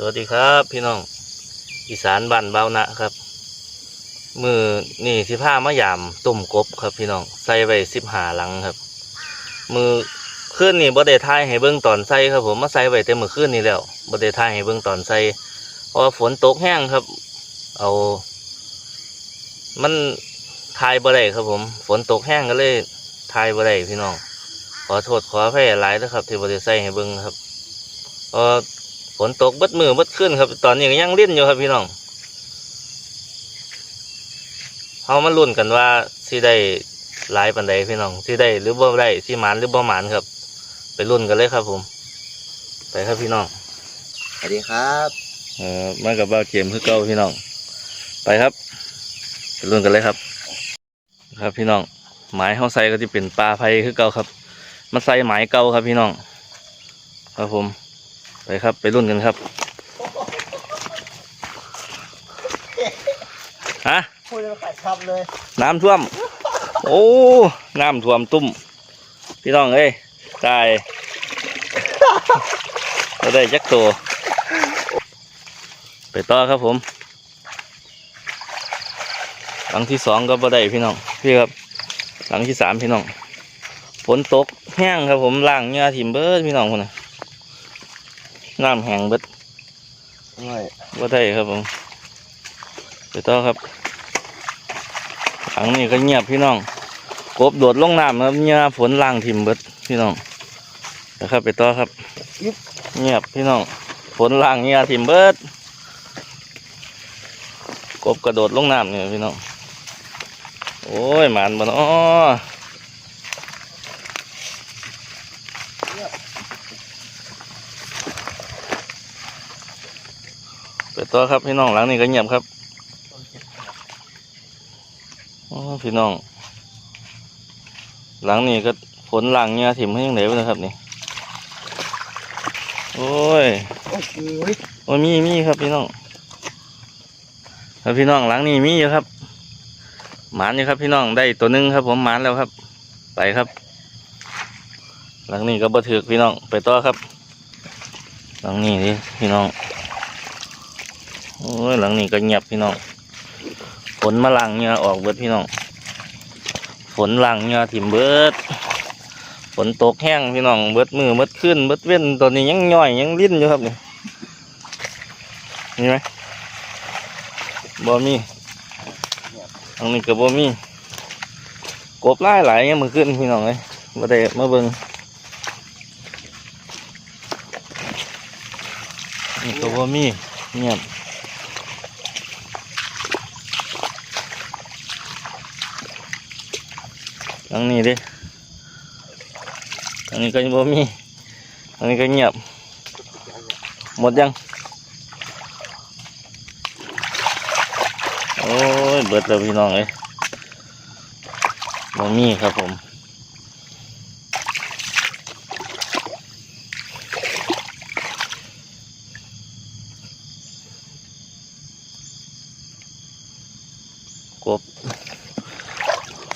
สวัสดีครับ พี่น้องอีสานบ้านเบานะครับ มือนี่สิผ้ามะยามตุ่มกบครับพี่น้องใส่ไว้สิบหาหลังครับ มือขึ้นนี่บ่ได้ทายให้เบิ้งตอนใส่ครับผมมาใส่ไว้แต่มือขึ้นนี่แล้วบ่ได้ทายให้เบิ้งตอนใส่เพราะฝนตกแห้งครับ เอา มันทายบ่ได้ครับผม ฝนตกแห้งก็เลยทายบ่ได้พี่น้อง ขอโทษขออภัยหลายนะครับ ที่บ่ได้ใส่ให้เบิ้งครับเพรา ฝนตกเบิดมือเบิดขึ้นครับ ตอนนี้ก็ยังเล่นอยู่ครับพี่น้องเขามาลุ้นกันว่าสิได้หลายปันใดพี่น้องสิได้หรือบ่ได้สิหมานหรือบ่หมานครับ ไปลุ้นกันเลยครับ ผม ไปครับพี่น้องสวัสดีครับเออมากับเบ้าเจมส์คือเก่าพี่น้อง ไปครับไปลุ้นกันเลยครับ ครับพี่น้องหมายเขาใส่ก็จะเป็นปลาไผ่คือเก่าครับมาใส่หมายเก่าครับพี่น้อง ครับผม ไปครับ ไปรุ่นกันครับฮะพูดแล้วขัดคำเลย น้ำท่วม โอ้น้ำท่วมตุ้ม พี่น้องเอ้ยตายเราได้จักตัวไปต่อครับผมหลังที่สองก็บ่ได้พี่น้องพี่ครับ หลังที่สามพี่น้องฝนตกแห้งครับผมล่างเหงื่อถิ่มเบิดพี่น้องคนน่ะ น้ำแห้งเบิดไม่ว่าได้ครับผมไปต่อครับหลังนี้ก็เงียบพี่น้อง กบโดดลงน้ำครับเหงื่อฝนล่างถิ่มเบิดพี่น้องนะครับไปต่อครับเงียบพี่น้องฝนล่างเหงื่อถิ่มเบิดกบกระโดดลงน้ำเนี่ยพี่น้อง โอ้ยหมานบ่เนาะ ต่อครับพี่น้องหลังนี้ก็เงียบครับโอ้พี่น้อง หลังนี้ก็ฝนล่างเหงื่อถิ่มให้ยังไงวะนะครับนี่ โอ้ย โอ้โหโอ้ยมีมีครับพี่น้องครับพี่น้องหลังนี้มีอยู่ครับ หมานอยู่ครับพี่น้องได้ตัวหนึงครับ ผมหมานแล้วครับ ไปครับ หลังนี้ก็บ่ถือกพี่น้องไปต่อครับ หลังนี้ดิพี่น้อง โอ้ยหลังนี้ก็เงียบพี่น้องฝนมาลังเหงาออกเบิดพี่น้องฝนลังเหงาถิ่มเบิดฝนตกแห้งพี่น้องเบิดมือเบิดขึ้นเบิดเว้นตอนนี้ยังย่อยยังลิ้นอยู่ครับนี่มีไหมบ่มีตรงนี้ก็บ่มีกบหลายหลายยังมือขึ้นพี่น้องเลยบ่ได้มาเบิงนี่ก็บ่มีเงียบ ทางนี้เดิทางนี้ก็บ่มีทางนี้ก็เงียบ หมดยัง โอ้ย เบิดแล้วพี่น้องเอ้ยบ่มีครับผม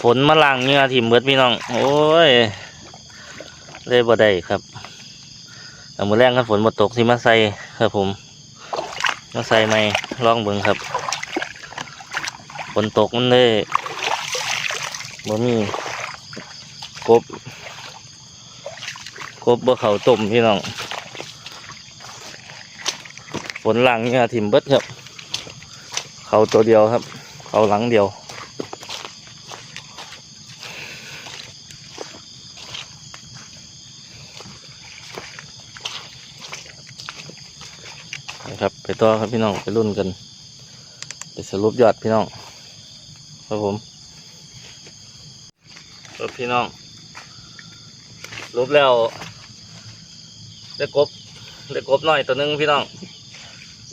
ฝนมาล้างเหงื่อถิ่มเบิดพี่น้อง โอ้ยเลยบ่ได้ครับเอามือแรงครับฝนมาตกที่มาใส่ครับผม มาใส่ไม่ลองเบิ่งครับฝนตกมันเลยบ่มีกบกบบ่เขาต้มพี่น้องฝนหลังเนี่ยถิ่มเบิดครับ เขาตัวเดียวครับ เขาหลังเดียว นะครับ ไปต่อครับพี่น้องไปรุ่นกันไปสรุปยอดพี่น้องครับผมครับพี่น้องรุปแล้วได้กบได้กบน้อยตัวหนึงพี่น้อง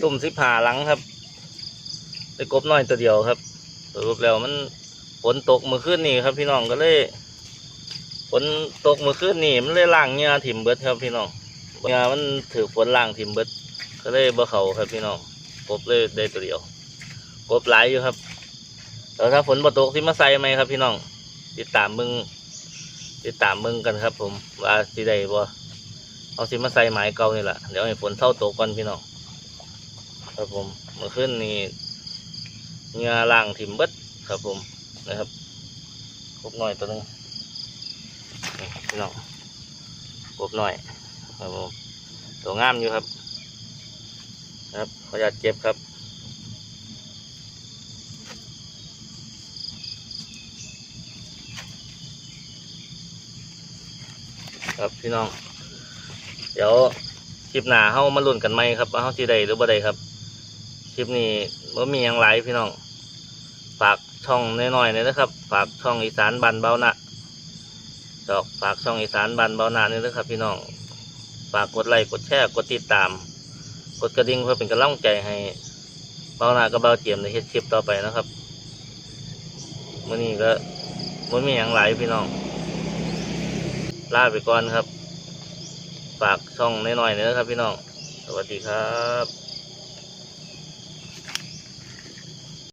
ตุ่มสิบหาหลังครับได้กบน้อยตัวเดียวครับรุปแล้วมันฝนตกเมื่อคืนนี่ครับ พี่น้องก็เลยฝนตกเมื่อคืนนี่มันเลยล่างเงาถิ่มเบิดครับพี่น้องเงามันถือฝนล่างถิ่มเบิด ก็เลยบ่เขาครับพี่น้องกบเลยได้ตัวเดียวกบหลายอยู่ครับแต่ถ้าฝนบ่ตกที่มาใส่ไหมครับ พี่น้องติดตามมึงติดตามมึงกันครับ ผมว่าสิได้บ่เอาสิมาใส่ไม้เก่านี่แหละเดี๋ยวให้ฝนเท่าตกก่อนพี่น้องครับผมเมื่อคืนนี้เงาล่างถิ่มเบิดครับผมนะครับกบหน่อยตัวนึงพี่น้องกบหน่อยครับผมตัวงามอยู่ครับ ครับขออนุญาตเก็บครับครับพี่น้อง เดี๋ยวคลิปหน้าเฮามาลุ้นกันไหมครับว่าเฮาสิได้หรือบ่ได้ครับ คลิปนี้บ่มีหยังหลายพี่น้อง ฝากช่องน้อยๆนี่นะครับ ฝากช่องอีสานบันเบาหนะจอกฝากช่องอีสานบันเบาหนะนี่นะครับ พี่น้อง ฝากกดไลค์กดแชร์กดติดตาม กดกระดิ่งเพื่อเป็นกำลังใจให้เบาหนากับเบาเจียมในเฮ็ดคลิปต่อไปนะครับมื่อนี้ก็มันมีอย่างหลายพี่น้องลาไปก่อนครับ ฝากช่องน้อยๆหนอยนะครับพี่น้อง สวัสดีครับ